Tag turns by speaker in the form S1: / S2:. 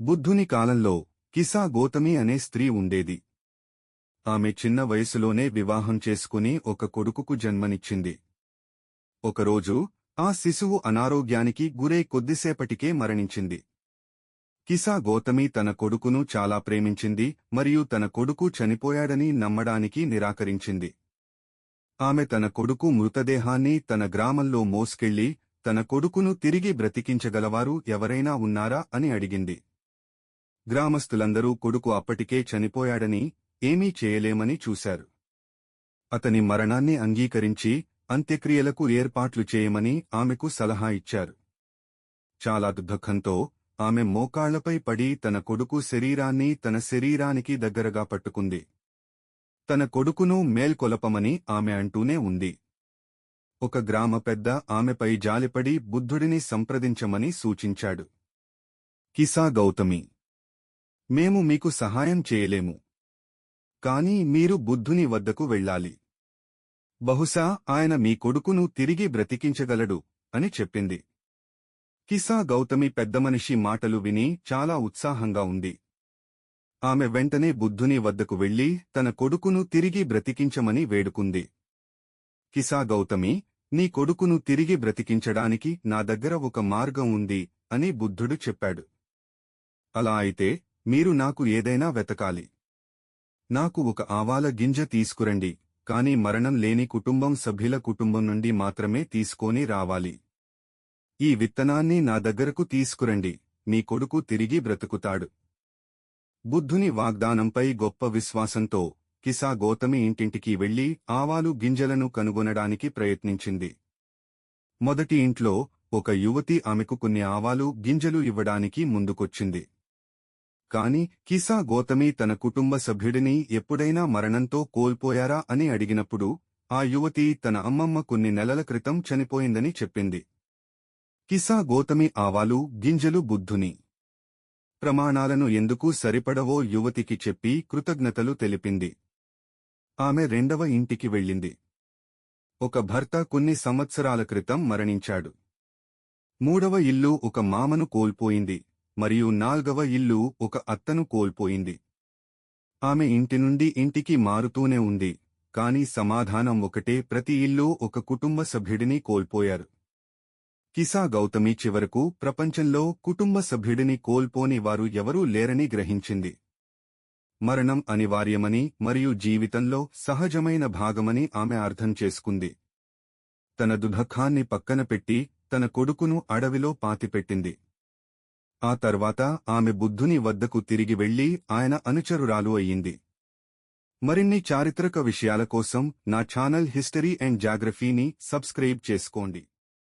S1: బుద్ధుని కాలంలో కిసా గోతమి అనే స్త్రీ ఉండేది. ఆమె చిన్న వయసులోనే వివాహం చేసుకుని ఒక కొడుకుకు జన్మనిచ్చింది. ఒకరోజు ఆ శిశువు అనారోగ్యానికి గురై కొద్దిసేపటికే మరణించింది. కిసా గోతమి తన కొడుకును చాలా ప్రేమించింది మరియు తన కొడుకు చనిపోయాడని నమ్మడానికి నిరాకరించింది. ఆమె తన కొడుకు మృతదేహాన్ని తన గ్రామంలో మోసుకెళ్ళి తన కొడుకును తిరిగి బ్రతికించగలవారు ఎవరైనా ఉన్నారా అని అడిగింది. గ్రామస్తులందరూ కొడుకు అప్పటికే చనిపోయాడని ఏమీ చేయలేమని చూశారు. అతని మరణాన్ని అంగీకరించి అంత్యక్రియలకు ఏర్పాట్లు చేయమని ఆమెకు సలహా ఇచ్చారు. చాలా దుఃఖంతో ఆమె మోకాళ్ళపై పడి తన కొడుకు శరీరాన్ని తన శరీరానికి దగ్గరగా పట్టుకుంది. తన కొడుకును మేల్కొలపమని ఆమె అంటూనే ఉంది. ఒక గ్రామ పెద్ద ఆమెపై జాలిపడి బుద్ధుడిని సంప్రదించమని సూచించాడు. కిసా గౌతమి మేము మీకు సహాయం చేయలేము. కాని మీరు బుద్ధుని వద్దకు వెళ్ళాలి. బహుశా ఆయన మీ కొడుకును తిరిగి బ్రతికించగలడు అని చెప్పింది. కిసా గౌతమి పెద్దమనిషి మాటలు విని చాలా ఉత్సాహంగా ఉంది. ఆమె వెంటనే బుద్ధుని వద్దకు వెళ్ళి తన కొడుకును తిరిగి బ్రతికించమని వేడుకుంది. కిసా గౌతమి నీ కొడుకును తిరిగి బ్రతికించడానికి నా దగ్గర ఒక మార్గం ఉంది అని బుద్ధుడు చెప్పాడు. అలా అయితే మీరు నాకు ఏదైనా వెతకాలి. నాకు ఒక ఆవాల గింజ తీసుకురండి కాని మరణం లేని కుటుంబం సభ్యుల కుటుంబం నుండి మాత్రమే తీసుకొని రావాలి. ఈ విత్తనాన్ని నా దగ్గరకు తీసుకురండి మీ కొడుకు తిరిగి బ్రతుకుతాడు. బుద్ధుని వాగ్దానంపై గొప్ప విశ్వాసంతో కిసా గౌతమి ఇంటింటికి వెళ్ళి ఆవాలు గింజలను కనుగొనడానికి ప్రయత్నించింది. మొదటి ఇంట్లో ఒక యువతి ఆమెకు కొన్ని ఆవాలు గింజలు ఇవ్వడానికి ముందుకొచ్చింది. కాని కిసా గోతమి తన కుటుంబ సభ్యుడిని ఎప్పుడైనా మరణంతో కోల్పోయారా అని అడిగినప్పుడు ఆ యువతి తన అమ్మమ్మ కొన్ని నెలల క్రితం చనిపోయిందని చెప్పింది. కిసా గోతమి ఆవాలు గింజలు బుద్ధుని ప్రమాణాలను ఎందుకు సరిపడవో యువతికి చెప్పి కృతజ్ఞతలు తెలిపింది. ఆమె రెండవ ఇంటికి వెళ్ళింది. ఒక భర్త కొన్ని సంవత్సరాల క్రితం మరణించాడు. మూడవ ఇల్లు ఒక మామను కోల్పోయింది. మరియు నాల్గవ ఇల్లు ఒక అత్తను కోల్పోయింది. ఆమె ఇంటి నుండి ఇంటికి మారుతూనే ఉంది కాని సమాధానం ఒకటే ప్రతి ఇల్లు ఒక కుటుంబ సభ్యుడిని కోల్పోయారు. కిసా గౌతమి చివరకు ప్రపంచంలో కుటుంబ సభ్యుడిని కోల్పోని వారు ఎవరూ లేరని గ్రహించింది. మరణం అనివార్యమని మరియు జీవితంలో సహజమైన భాగమని ఆమె అర్థం చేసుకుంది. తన దుఃఖాన్ని పక్కన పెట్టి తన కొడుకును అడవిలో పాతిపెట్టింది. ఆ తర్వాత ఆమె బుద్ధుని వద్దకు తిరిగి వెళ్ళి ఆయన అనుచరురాలు అయ్యింది. మరిన్ని చారిత్రక విషయాల కోసం నా ఛానల్ హిస్టరీ అండ్ జాగ్రఫీని సబ్స్క్రైబ్ చేసుకోండి.